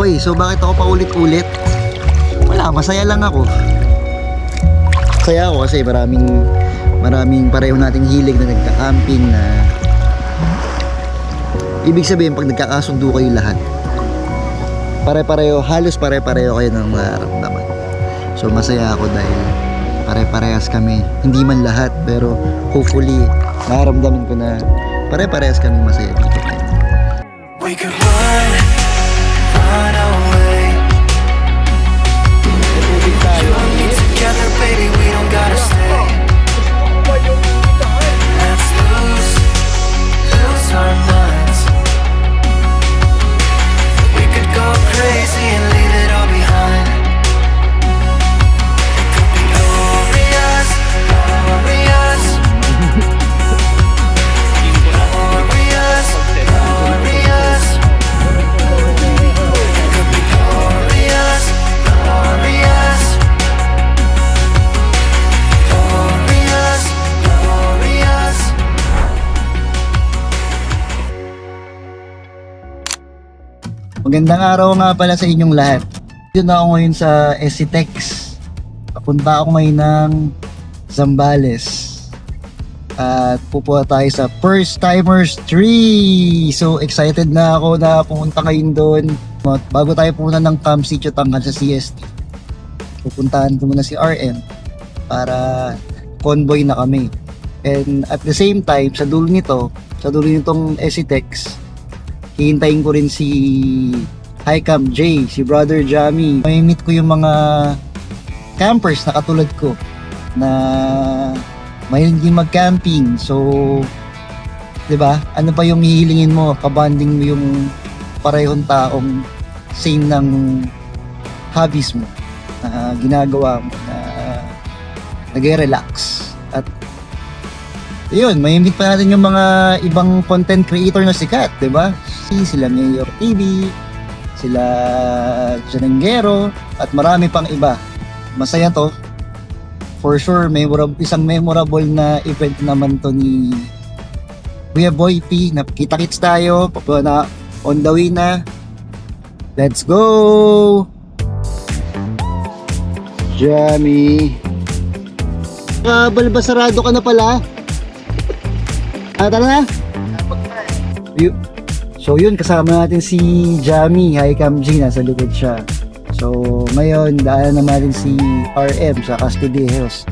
Okay, so bakit ako paulit-ulit? Wala, masaya lang ako. Masaya ako kasi maraming maraming pareho nating hilig na nagka-camping na Ibig sabihin pag nagkakasundo kayo lahat pare-pareho, halos pare-pareho kayo ng nararamdaman. So masaya ako dahil pare-parehas kami. Hindi man lahat pero hopefully nararamdaman ko na pare-parehas kami masaya dito. Magandang araw nga pala sa inyong lahat. Na ako ngayon sa SCTEX. Papunta ako ngayon ng Zambales. At pupunta tayo sa First Timers 3. So excited na ako na pumunta ngayon doon. Bago tayo pumunta ng Camp Sitio Tangkal sa CST. Pupuntahan ko muna si RM para convoy na kami. And at the same time, sa dulo nito, sa dulo nitong SCTEX, hihintayin ko rin si High Camp J, si Brother Jammy. May meet ko yung mga campers na katulad ko na mahilig din mag-camping. So, 'di ba? Ano pa yung hihilingin mo? Kabanding mo yung parehong taong same ng hobbies mo na ginagawa mo na nag-relax at yun, may meet pa natin yung mga ibang content creator na sikat, di ba? Si- Sila Mayor TV, sila Janengero, at marami pang iba. Masaya to. For sure, memorable, isang memorable na event naman to ni Kuya Boy P. Nakita-kits tayo, papunta na on the way na. Let's go! Jamie. Ah, balbasarado ka na pala. Ah, tara na. Yu- So yun, kasama natin si Jamie, Hi G, nasa likod siya. So ngayon, daanan naman natin si RM sa Castillejos.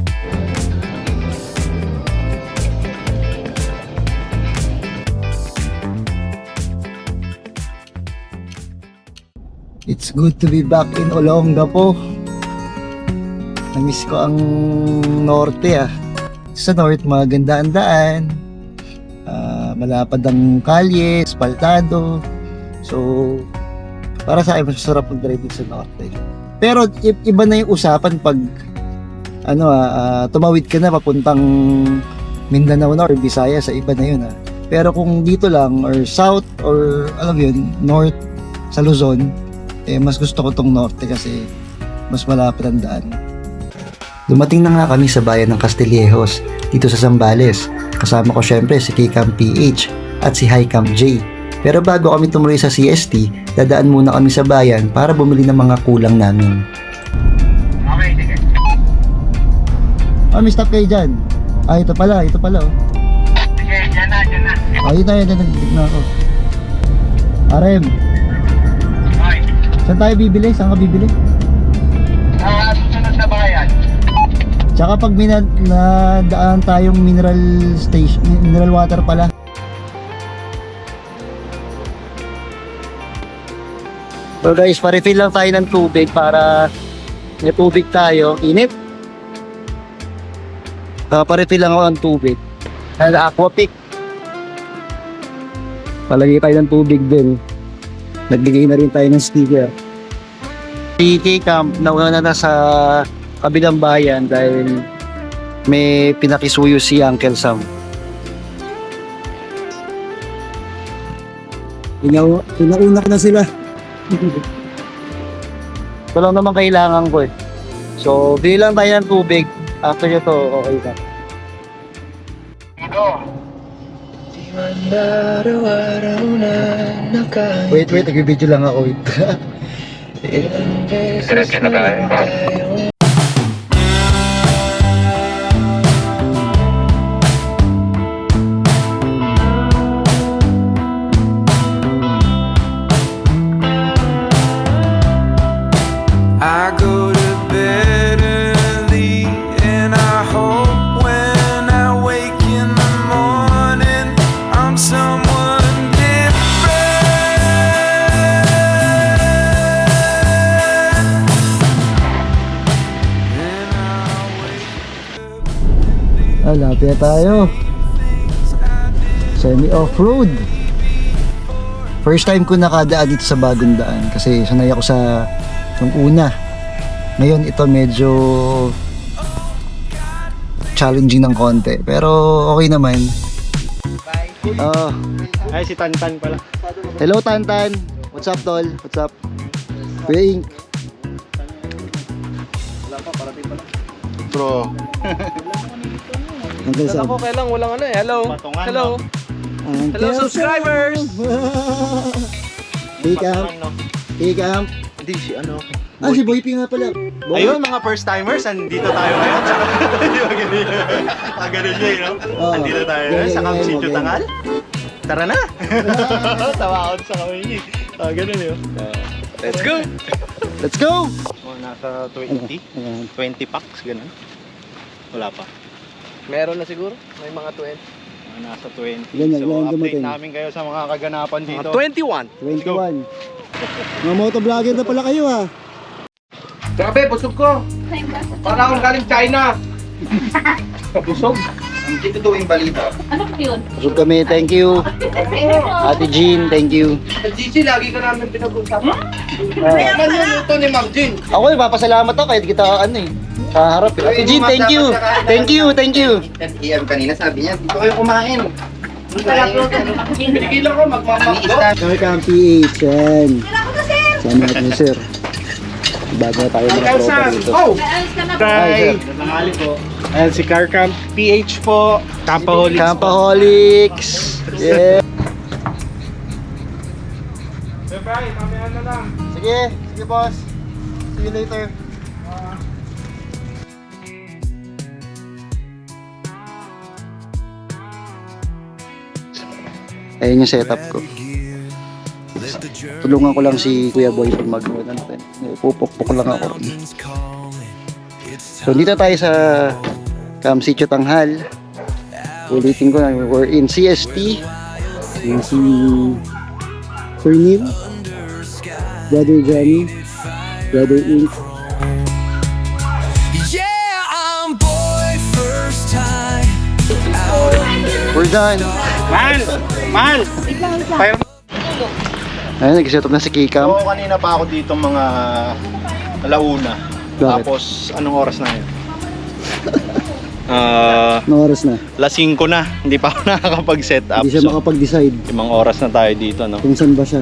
It's good to be back in Olongapo. Namiss ko ang norte ah. Sa north, maganda ang daan. Ah, malapad ang kalye, espaltado. So, para sa akin, mas masarap mag-drive dito sa norte. Pero iba na yung usapan pag ano ah, ah, tumawid ka na papuntang Mindanao na or Visayas sa iba na yun ah. Pero kung dito lang or south or alam yun, north sa Luzon, eh mas gusto ko tong norte kasi mas malapit ang daan. Dumating na nga kami sa bayan ng Castillejos dito sa Zambales. Kasama ko syempre si Kcam PH at si Highcam J. Pero bago kami tumuloy sa CST, dadaan muna kami sa bayan para bumili ng mga kulang namin. Okay, sige. Ah, may stop kayo dyan. Ah, ito pala, ito pala oh. Sige, dyan na, dyan na. Ah, yun na, yun na, nagdig na ako. RM, Okay. saan tayo bibili? Saan ka bibili? Sa susunod na bayan. Tsaka pag mina, nadaan tayong mineral station, mineral water pala. So guys, pa-refill lang tayo ng tubig para may tubig tayo. Init. Uh, pa-refill lang ako ng tubig. And Aquapic. Palagay tayo ng tubig din. Nagbigay na rin tayo ng sticker. Si K-Camp, nauna na sa kabilang bayan dahil may pinakisuyo si Uncle Sam. Inauna ko na sila. Ito lang naman kailangan ko eh. So, bili lang tayo ng tubig. After nyo to, okay na. Dito. Wait, wait, nag-video lang ako. Wait. Diretso na tayo. Wake Ah, lapit na tayo. Semi off-road. First time ko nakadaan dito sa bagong daan kasi sanay ako sa yung una. Ngayon ito medyo challenging ng konti. Pero okay naman. Oh, Ay, si Tantan pala. hello Tantan. What's up, tol? What's up? Kuya Ink. Bro. Uncle Sam. Ako kailang walang ano eh. Hello. Patungan, Hello. Uncle Hello, subscribers! Hey, Camp. Hindi, si ano. Ah, si Boy P nga pala. Boy. Ayun, mga first timers, andito tayo ngayon. Di ba ganun yun? Ah, no? Oo. Andito tayo ngayon sa Camp Sitio. Tangal. Tara na! Tawakot sa kami. Ah, ganun yun. Let's go! Let's go! Mga nasa 20, Ayan. 20 packs, ganun. Wala pa. Meron na siguro. May mga 20. Mga nasa 20. Ganyan, so, ganyan update dumating. namin kayo sa mga kaganapan Mga dito. 21. 21. Mga motovlogger na pala kayo ah. Grabe, busog ko. Para akong galing China. busog. Ano po yun? Busog kami, thank you. Ate Jean, thank you. Sa GC, lagi ka namin pinag-usapan. Kaya man yung luto ni Ma'am Jean. Ako papasalamat ako kahit kita ano eh. Sa harap eh. Ate Jean, thank you. Thank you, thank you. PM kanina sabi niya, dito kayo kumain. Pinigilan ko, magmamakdo. Kami kang PH, yan. Sama natin sir. Bago na tayo mga tropa dito. oh! Hi, sir. Nangali po. Ayan, si Carcamp PH po. Campaholics. Campaholics. Yeah. Bye, kamihan na lang. Sige, sige boss. See you later. Ayun yung setup ko. Tulungan ko lang si Kuya Boy pag tent. Pupukpuk lang ako. So dito tayo sa Cam Sitio Tanghal. Ulitin ko na, we're in CST. Yung si Sir Neil. Brother Johnny. Brother Ink. Yeah, I'm boy first time. We're done. Man! Ayun, nag-set up na si Kikam. So, kanina pa ako dito mga alauna. Bakit? Tapos, anong oras na yun? Ah, Anong oras na? las 5 na. Hindi pa ako nakakapag-set up. Hindi siya So, makapag-decide limang oras na tayo dito, no? kung saan ba siya.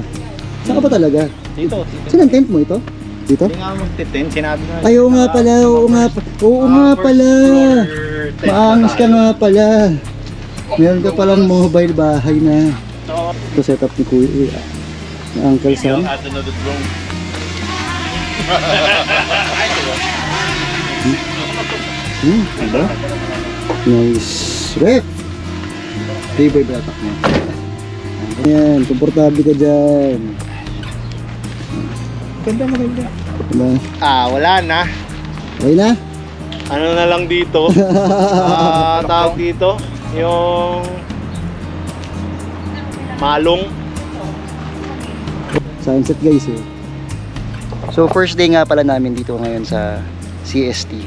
Saan ka ba talaga? Dito. Saan ang tent mo ito? Dito? Hindi nga magtitin, sinabi na. Ay, oo nga pala, oo nga pa. Oo nga pala. Maangas ka nga pala. Meron ka palang mobile bahay na. Ito setup ni Kuya, Uncle Sam. Na dudrong. Hmm, diba? Nice. Rep. Table batak mo. Ayan, komportable ka dyan. Ganda maganda. Diba? Ah, wala na. Okay na? Ano na lang dito? Ah, tawag dito. Yung malong. Sunset guys eh. So first day nga pala namin dito ngayon sa CST.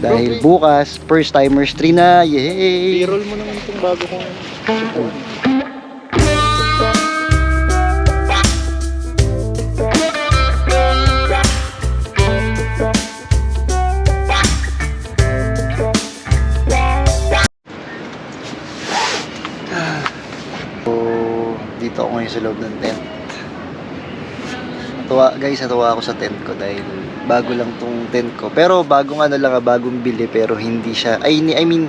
Dahil bukas, first timers 3 na. Yay! I-roll mo naman itong bago kong... So, dito ako ngayon sa loob ng tent. Natuwa, guys, natuwa ako sa tent ko dahil bago lang tong tent ko. Pero bagong ano lang, ah, bagong bili pero hindi siya, ay, I mean,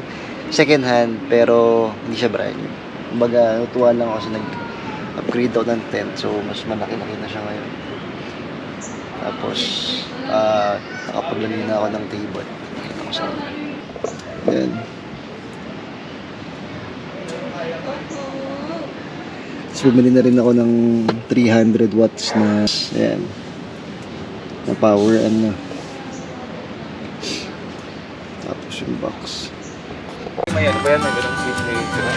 second hand pero hindi siya brand new. Kumbaga, natuwa lang ako sa nag-upgrade ako ng tent so mas malaki-laki na siya ngayon. Tapos, ah, nakapaglagay na ako ng table. Ito ko sa Yan. Tapos bumili na rin ako ng 300 watts na, ayan, na power ano. Tapos yung box. May ano ba yan? May ganun switch na?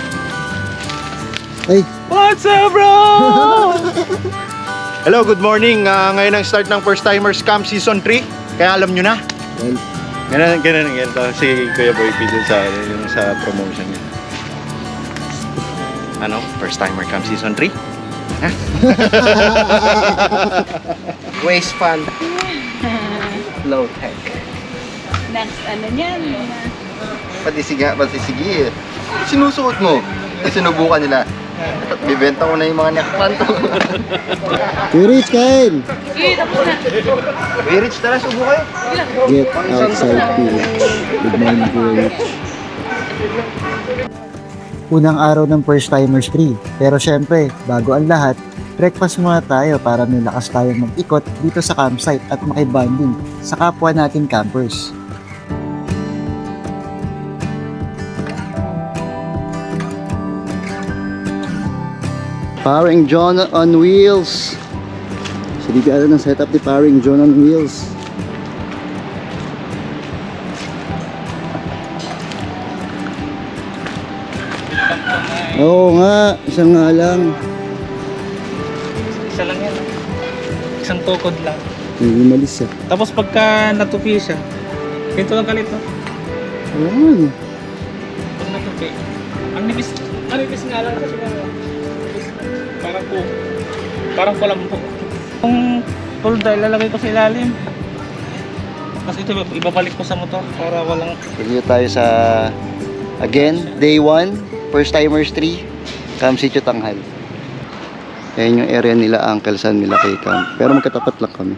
Ay, What's up, bro? Hello, good morning. Ah, ngayon ang start ng First Timers Camp Season 3. Kaya alam nyo na. well, Ganun, ganun, ganun. to. Si Kuya Boy P dun sa, yung sa promotion niya. Ano? First Timer Camp Season 3? Waste fan. Low tech. Next, ano niyan? Pati siga, pati sige eh. Sinusuot mo. Eh, sinubukan nila. Bibenta ko na yung mga neckband to. Kuya Rich, kain! Sige, tapos na. Uy, Rich, tara, subo kayo. Get outside Felix. Good morning, Rich. Unang araw ng First Timers 3. Pero syempre, bago ang lahat, breakfast muna tayo para may lakas tayong mag-ikot dito sa campsite at makibanding sa kapwa natin campers. Powering John on Wheels. So, di ng setup ni Powering John on Wheels. Oo nga, isa nga lang. Isa lang yan. Isang tukod lang. Minimalist ah. Tapos pagka natupi siya, ganito lang kalito. Oo nga. no. Pag natupi. Ang nipis, ang nipis nga lang kasi nga. Parang po, parang kulampo. Kung full dry, lalagay ko sa ilalim. Tapos ito, ibabalik ko sa motor para walang Dito tayo sa, again, day 1, first timers 3, Camp Sitio Tanghal. Ayan yung area nila, Uncle San, nila kay Camp. Pero magkatapat lang kami.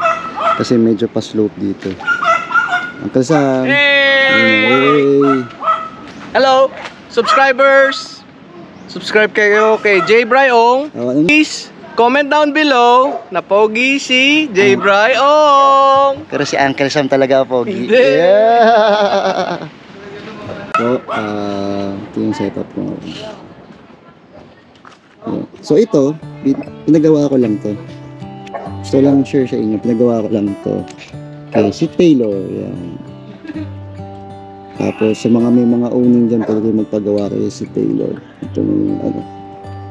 Kasi medyo pa slope dito. Uncle San. Hey! Hello, subscribers! Subscribe kayo kay J. Bryong. Please, comment down below na pogi si J. Bryong. Pero si Uncle Sam talaga pogi. Yeah! So, ah, ito yung setup ko ngayon. So, ito, pin- pinagawa ko lang to. Gusto lang share sa inyo, pinagawa ko lang to. Kay si Taylor, yan. Tapos, sa mga may mga owning dyan, pwede kayo magpagawa kay si Taylor. Itong, ano,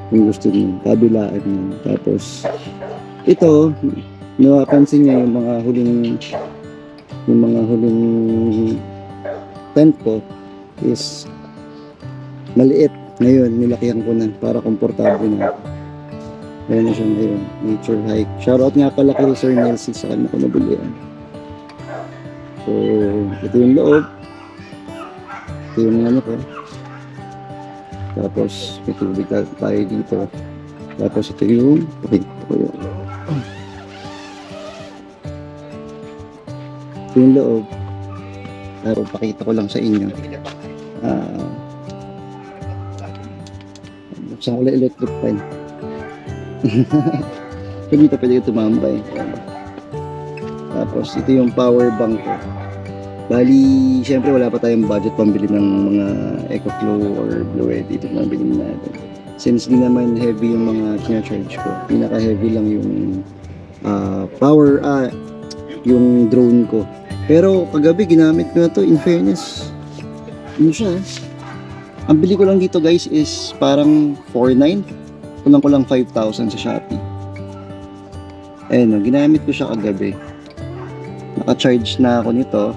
kung gusto niyo, kabilaan niyo. Tapos, ito, napapansin niya yung mga huling yung mga huling tent ko is maliit ngayon nilakihan ko na para komportable na. Ayan na siya ngayon nature hike. Shoutout nga pala kay Sir Nelsie sa kanya ko nabilihan so ito yung loob. Ito yung ano ko. Tapos may tubig tayo dito. Tapos ito yung pakita ko yun. Ito yung loob. Pero pakita ko lang sa inyo. Ah. buksan lang electric fan. Kung dito pwede ka tumambay. Tapos ito yung power bank ko. Bali, syempre wala pa tayong budget pambili ng mga EcoFlow or Blue Edit. Ito lang bilhin natin. Since di naman heavy yung mga kina-charge ko, pinaka-heavy lang yung ah, power, ah, yung drone ko. Pero kagabi ginamit ko na to in fairness. Yun siya. eh. Ang bili ko lang dito guys is parang 4.9. Kulang ko lang 5,000 sa Shopee. Ayun, oh, ginamit ko siya kagabi. Naka-charge na ako nito.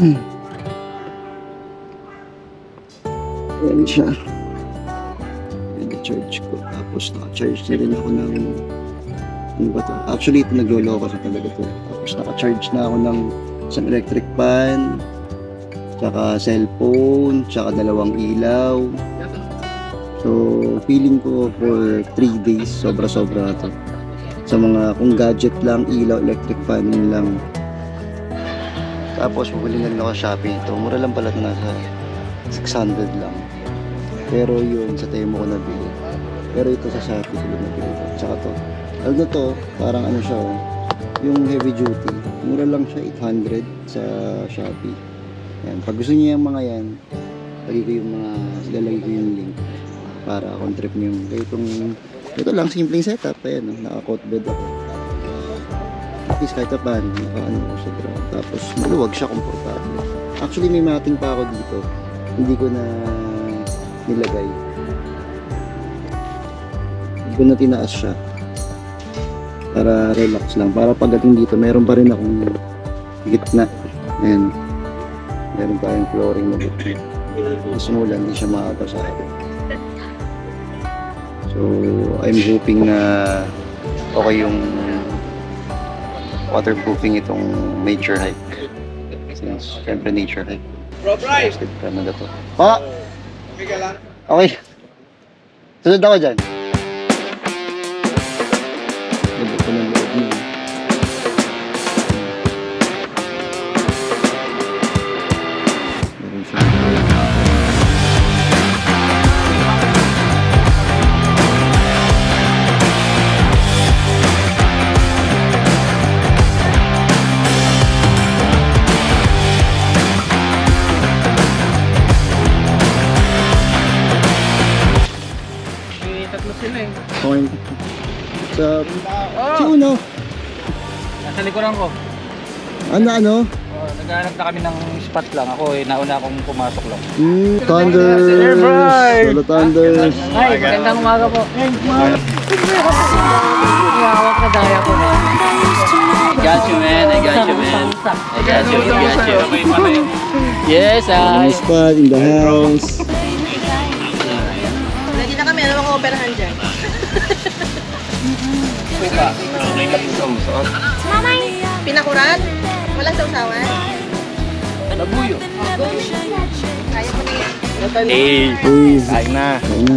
Ayan siya. Charge ko. Tapos naka-charge na rin ako ng ano ba to? Actually, ito nagloloko sa talaga to. Tapos naka-charge na ako ng isang electric fan, tsaka cellphone, tsaka dalawang ilaw. So, feeling ko for 3 days, sobra-sobra na to. Sa mga, kung gadget lang, ilaw, electric fan, lang. Tapos, bumili na ako Shopee ito. Mura lang pala ito, nasa 600 lang. Pero yun, sa Temo ko nabili. Pero ito sa Shopee ko nabili. Tsaka to, Ano to? Parang ano siya oh. Yung heavy duty. Mura lang siya, 800 sa Shopee. Yan. Pag gusto niyo yung mga yan, lagay ko yung mga, ilalagay ko yung link para kung trip niyo yung itong ito lang simpleng setup ayan naka-coat bed ako at least kahit pa naka ano ako sa ground tapos maluwag siya komportable actually may mating pa ako dito hindi ko na nilagay hindi ko na tinaas siya para relax lang para pagdating dito meron pa rin akong gitna ayan meron pa yung flooring na gitna mas mula hindi siya makabasa So, I'm hoping na okay yung waterproofing itong nature hike. Since, syempre nature hike. Bro, Bryce! Canada to. Pa! Okay. Sunod ako dyan. Nasa likuran ko. Ano, ano? Oh, naghahanap na kami ng spot lang. Ako eh, nauna akong pumasok lang. Hmm, Thunder. Solo Thunder. Hi, magandang umaga po. Hawak na daya ko na. I got you, man. I got you, man. I got you. I got you. Yes, I. spot in the house. Ready na kami. Ano mga operahan dyan? Mamay! Pinakuran? Walang sausawan? Labuyo. Kaya ko na yan. Hey, kain na. kain na.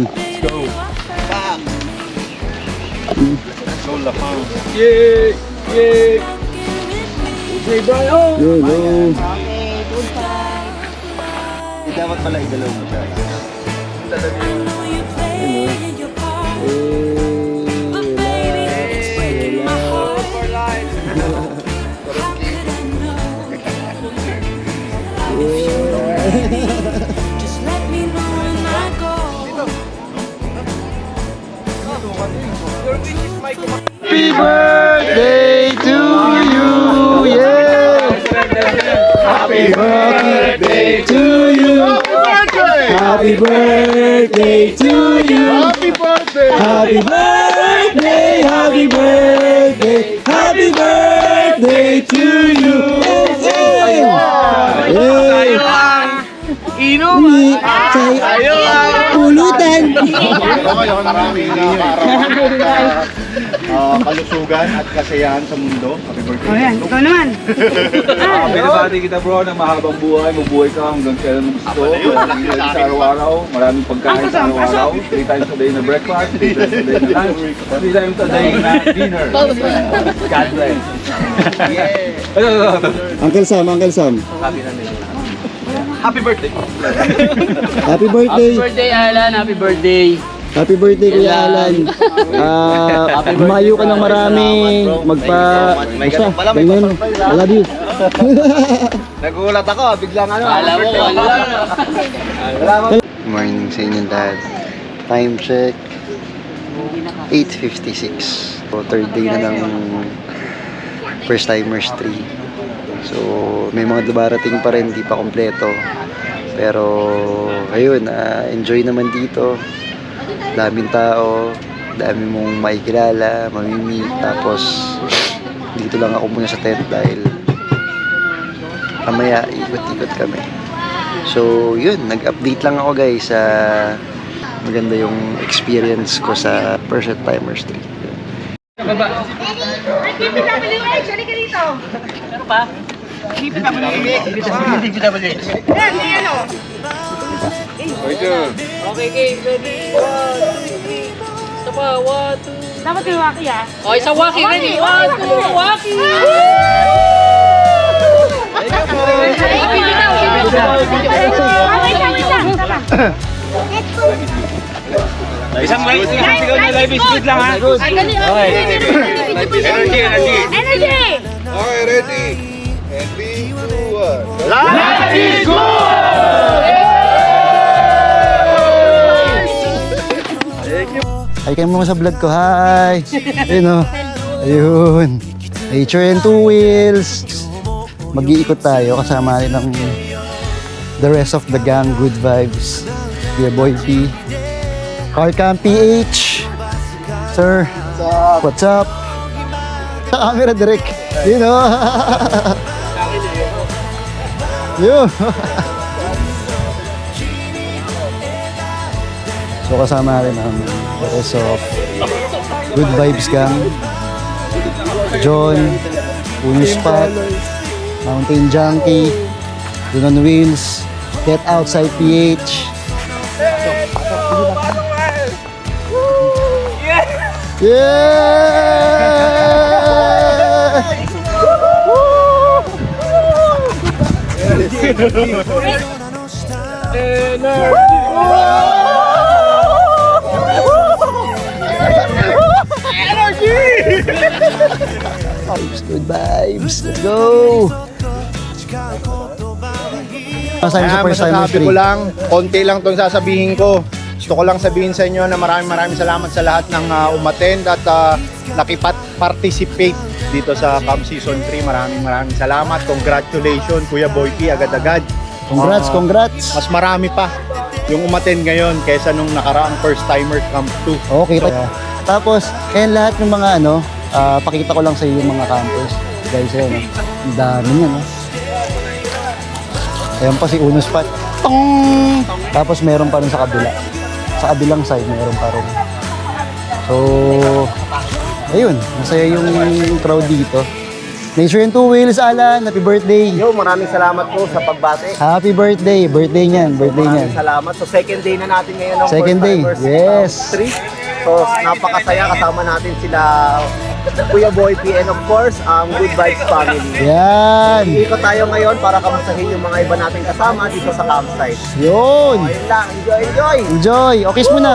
Yay! Yay! Yun, no. Dapat pala idalaw mo siya. Yun, no. Eh, Happy birthday to you, yeah! Happy birthday to you! Happy birthday to you! Happy birthday! Happy birthday! Happy birthday! Happy birthday to you! Yay! Yay! Inuman! Tayo Pulutan! Uh, kalusugan at kasayahan sa mundo. Happy birthday. Oh, yan. Ikaw naman. Binabati kita bro ng mahabang buhay, mabuhay ka hanggang kailan mo gusto. Maraming sa araw-araw, maraming pagkain sa araw-araw. Three times a day na breakfast, three times a day na lunch, three times a day na dinner. God bless. Yeah! Uncle Sam, Uncle Sam. Happy birthday! Happy birthday! Happy birthday, Alan. Happy birthday. Happy birthday, Kuya Alan. Ah, lumayo ka ng marami. Magpa... Basta, ganyan. I love you. Nagulat ako, biglang ano. Alam mo, ano lang. Morning sa inyo dad. Time check. 8.56. So, third day na ng first timers 3. So, may mga darating pa rin, di pa kompleto. Pero, ayun, ah, enjoy naman dito. Daming tao, dami mong makikilala, mamimit. Tapos, dito lang ako muna sa tent dahil mamaya ikot-ikot kami. So, yun, nag-update lang ako guys sa maganda yung experience ko sa Persian Timers 3. DPWH! Halika dito! Ano pa? Okay, game. Ready? One, two, three. Isa pa. One, two. Dapat yung waki ah. Okay, sa Waki. Ready? One, two, Waki! Isang live, isang sigaw na live is good lang ha. Okay. Energy, energy. Energy! Okay, ready? And three, two, one. Hi kayo mga sa vlog ko. Hi! Ayun o. Ayun. Nature and two wheels. Mag-iikot tayo kasama rin ng the rest of the gang. Good vibes. Dear Boy P. Car Cam PH. Sir. What's up? Sa camera direct. Yun o. Yun. So kasama rin ang rest of Good Vibes Gang. John, Uno Spot, Mountain Junkie, Dun on Wheels, Get Outside PH. Yeah! Vibes, good vibes. Let's go! Masabi sa Kaya first time masasabi ko lang, konti lang itong sasabihin ko. Gusto ko lang sabihin sa inyo na maraming maraming salamat sa lahat ng uh, umattend at uh, nakipat-participate dito sa Camp Season 3. Maraming maraming salamat. Congratulations, Kuya Boyki, agad-agad. Congrats, Ah, congrats! Mas marami pa yung umattend ngayon kaysa nung nakaraang first timer Camp 2. Okay, ta- tapos, ayan lahat ng mga ano, ah, pakita ko lang sa iyo yung mga campers. Guys, ayan, oh. ang dami niyan, oh. Ayan pa si Uno Spot. Tong! Tapos meron pa rin sa kabila. Sa kabilang side, meron pa rin. So, ayun, masaya yung crowd dito. Nature and Two Wheels, Alan, happy birthday! Yo, maraming salamat po sa pagbate. Happy birthday! Birthday niyan, birthday niyan. salamat. So second day na natin ngayon ng Second day, yes. So napakasaya kasama natin sila Kuya Boy P and of course ang Good Vibes family. Yan! Ikot tayo ngayon para kamustahin yung mga iba nating kasama dito sa campsite. Yun! Ayun lang, enjoy, enjoy! Enjoy! Okay muna!